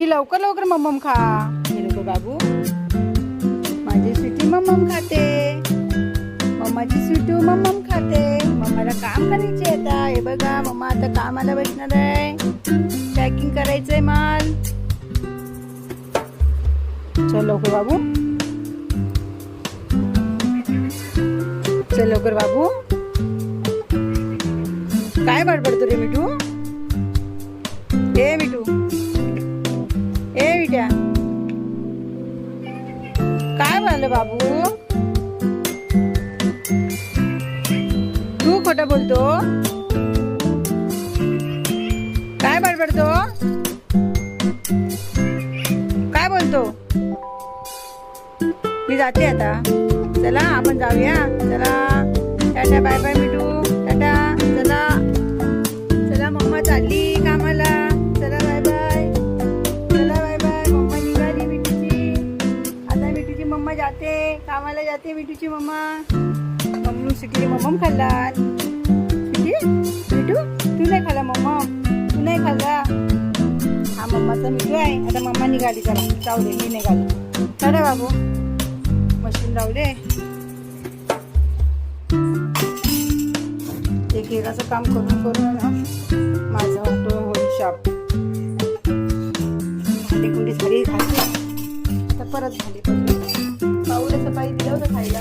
ही लवकर लवकर मम्मम खा. हे नको बाबू. माझी स्वीटी मम्मम खाते. मम्माची स्वीटू मम्मम खाते. मम्माला काम करायचे आता. हे बघा मम्मा आता कामाला बसणार आहे. पॅकिंग करायचंय माल. चल लवकर बाबू. चल लवकर बाबू. काय बडबडतो रे मिठू? ए मिठू. द्या. काय झालं बाबू? तू खोट बोलतो? काय बडबडतो? काय बोलतो? मी जाते आता. चला आपण जाऊया. चला. Bye bye Mithu. कामाला मम्मा? मम्मी सुटली मम्मम खाल्ला सुटी मिठू तू नाही खाल्ला मम्मा? तू नाही खाल्ला? हा मम्माचा मिठू आहे. आता मम्मा निघाली चला जाऊ दे मी निघाली. चला बाबू. मशीन लावू दे. एक एकाचं काम करून करून ना माझं होतो होईल शॉप. भांडी कुंडी झाली तर परत झाली सकाळी दिलं होतं खायला.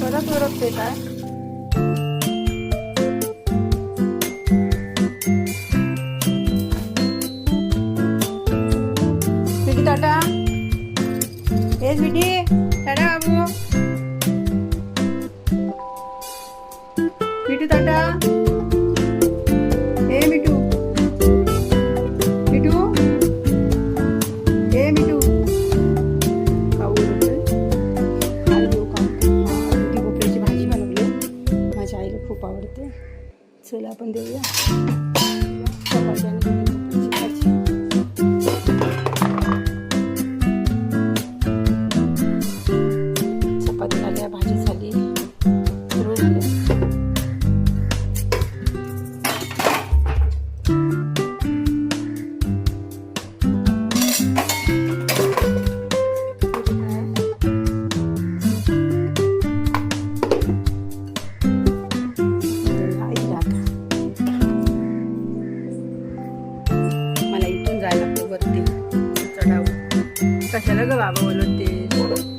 परत ओरखते काय मला इथून जायला लागतं वरती चढावं. कशाला ग बाबा बोलवते ते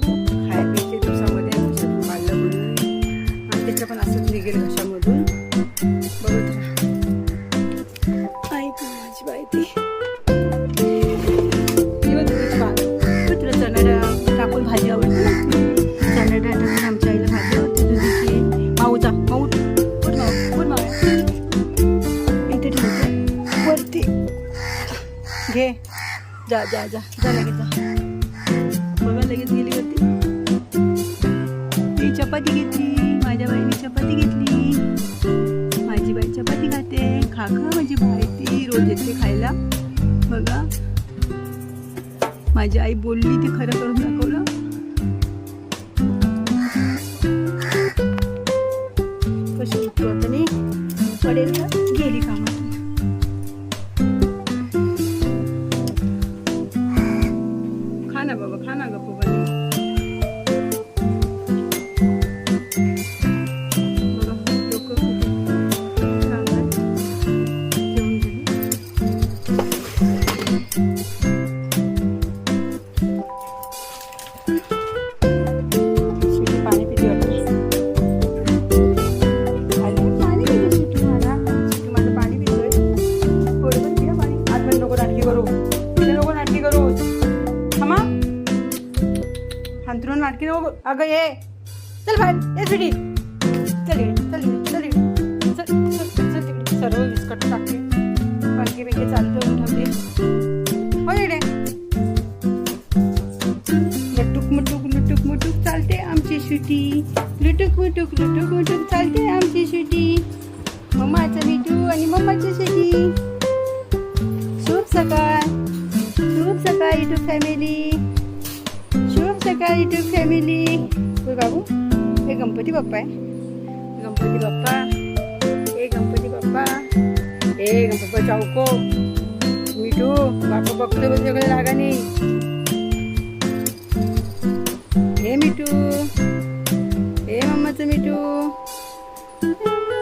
जा जा जा. जा लगेच जा. बघा लगेच गेली होती. ती चपाती घेतली माझ्या बाईने चपाती घेतली. माझी बाई चपाती खाते खा खा माझी बाई ती रोज येते खायला. बघा. माझी आई बोलली ती खरं करून दाखवलं. कशी उठतो आता नाही? पडेल का? गेली कामा की नाटकी नको अगं ये. चल बाहेर. ये सिडी चल इकडे, चल इकडे, चल इकडे. चल, चल, चल तिकडे. सर्व विस्कट टाकते. बाकी बिंके चालतं ठेवते. हो इकडे. लटूक मुटूक लुटूक मुटूक चालते आमची शुटी लुटूक मुटूक लुटूक मुटूक चालते आमची शुटी मम्माचं मिठू आणि मम्माची शुटी शुभ सकाळ. शुभ सकाळ युट्यूब फॅमिली शुभ सकाळ युट्यूब फॅमिली होय बाबू हे गणपती बाप्पा आहे गणपती बाप्पा हे गणपती बाप्पा हे गणपती चौको मिठू बापा बघतोय बघ सगळं रागाने हे मिठू हे मम्माचं मिठू मिठू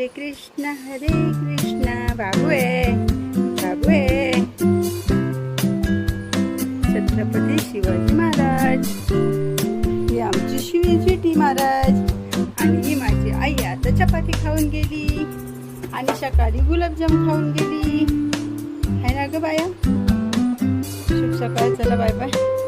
हरे कृष्ण हरे कृष्ण बाबू आहे आहे छत्रपती शिवाजी महाराज. ही आमची शिवजी महाराज. आणि ही माझी आई आता चपाती खाऊन गेली. आणि सकाळी गुलाबजाम खाऊन गेली. है ना ग बाया? शुभ सकाळ चला बाय बाय.